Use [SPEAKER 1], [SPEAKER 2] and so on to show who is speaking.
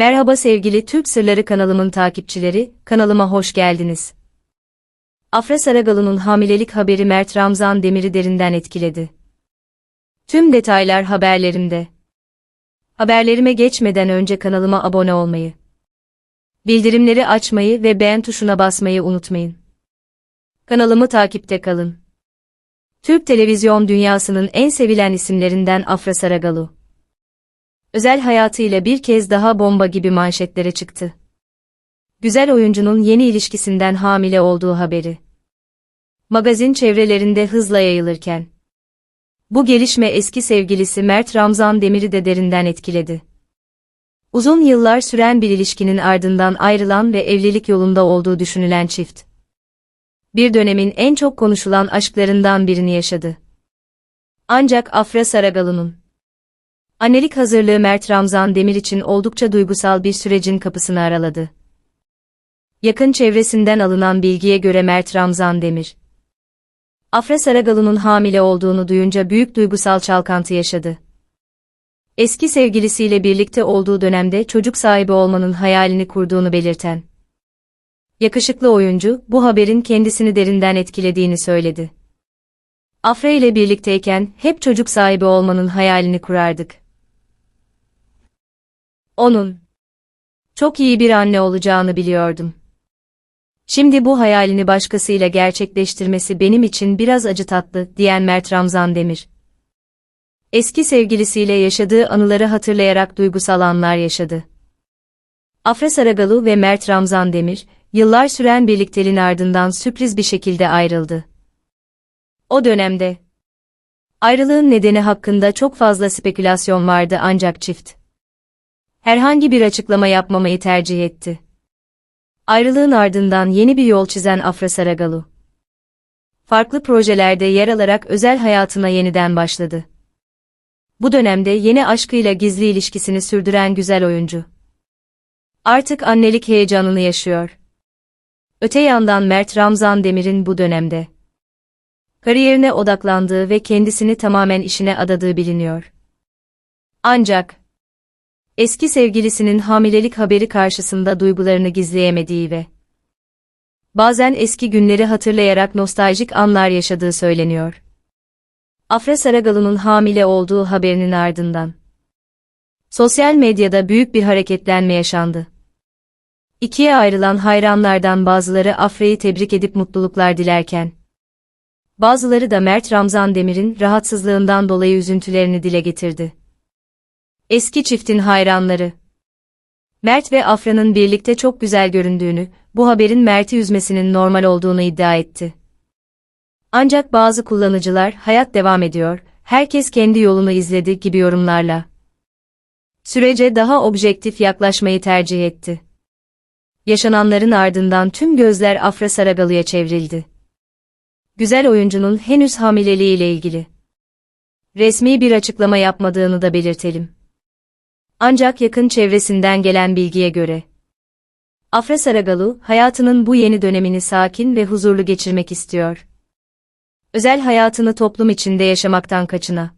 [SPEAKER 1] Merhaba sevgili Türk Sırları kanalımın takipçileri, kanalıma hoş geldiniz. Afra Saragalı'nın hamilelik haberi Mert Ramzan Demir'i derinden etkiledi. Tüm detaylar haberlerimde. Haberlerime geçmeden önce kanalıma abone olmayı, bildirimleri açmayı ve beğen tuşuna basmayı unutmayın. Kanalımı takipte kalın. Türk televizyon dünyasının en sevilen isimlerinden Afra Saragalı. Özel hayatıyla bir kez daha bomba gibi manşetlere çıktı. Güzel oyuncunun yeni ilişkisinden hamile olduğu haberi. Magazin çevrelerinde hızla yayılırken. Bu gelişme eski sevgilisi Mert Ramzan Demir'i de derinden etkiledi. Uzun yıllar süren bir ilişkinin ardından ayrılan ve evlilik yolunda olduğu düşünülen çift. Bir dönemin en çok konuşulan aşklarından birini yaşadı. Ancak Afra Saragalı'nın Annelik hazırlığı Mert Ramzan Demir için oldukça duygusal bir sürecin kapısını araladı. Yakın çevresinden alınan bilgiye göre Mert Ramzan Demir, Afra Saragalı'nın hamile olduğunu duyunca büyük duygusal çalkantı yaşadı. Eski sevgilisiyle birlikte olduğu dönemde çocuk sahibi olmanın hayalini kurduğunu belirten, yakışıklı oyuncu bu haberin kendisini derinden etkilediğini söyledi. Afra ile birlikteyken hep çocuk sahibi olmanın hayalini kurardık. Onun çok iyi bir anne olacağını biliyordum. Şimdi bu hayalini başkasıyla gerçekleştirmesi benim için biraz acı tatlı, diyen Mert Ramzan Demir. Eski sevgilisiyle yaşadığı anıları hatırlayarak duygusal anlar yaşadı. Afra Saragalı ve Mert Ramzan Demir, yıllar süren birlikteliğin ardından sürpriz bir şekilde ayrıldı. O dönemde, ayrılığın nedeni hakkında çok fazla spekülasyon vardı ancak çift, herhangi bir açıklama yapmamayı tercih etti. Ayrılığın ardından yeni bir yol çizen Afra Saragalı. Farklı projelerde yer alarak özel hayatına yeniden başladı. Bu dönemde yeni aşkıyla gizli ilişkisini sürdüren güzel oyuncu. Artık annelik heyecanını yaşıyor. Öte yandan Mert Ramzan Demir'in bu dönemde kariyerine odaklandığı ve kendisini tamamen işine adadığı biliniyor. Ancak eski sevgilisinin hamilelik haberi karşısında duygularını gizleyemediği ve bazen eski günleri hatırlayarak nostaljik anlar yaşadığı söyleniyor. Afra Saragalı'nın hamile olduğu haberinin ardından sosyal medyada büyük bir hareketlenme yaşandı. İkiye ayrılan hayranlardan bazıları Afra'yı tebrik edip mutluluklar dilerken, bazıları da Mert Ramzan Demir'in rahatsızlığından dolayı üzüntülerini dile getirdi. Eski çiftin hayranları. Mert ve Afra'nın birlikte çok güzel göründüğünü, bu haberin Mert'i üzmesinin normal olduğunu iddia etti. Ancak bazı kullanıcılar hayat devam ediyor, herkes kendi yolunu izledi gibi yorumlarla sürece daha objektif yaklaşmayı tercih etti. Yaşananların ardından tüm gözler Afra Saragalı'ya çevrildi. Güzel oyuncunun henüz hamileliği ile ilgili resmi bir açıklama yapmadığını da belirtelim. Ancak yakın çevresinden gelen bilgiye göre Afra Saragalı hayatının bu yeni dönemini sakin ve huzurlu geçirmek istiyor. Özel hayatını toplum içinde yaşamaktan kaçına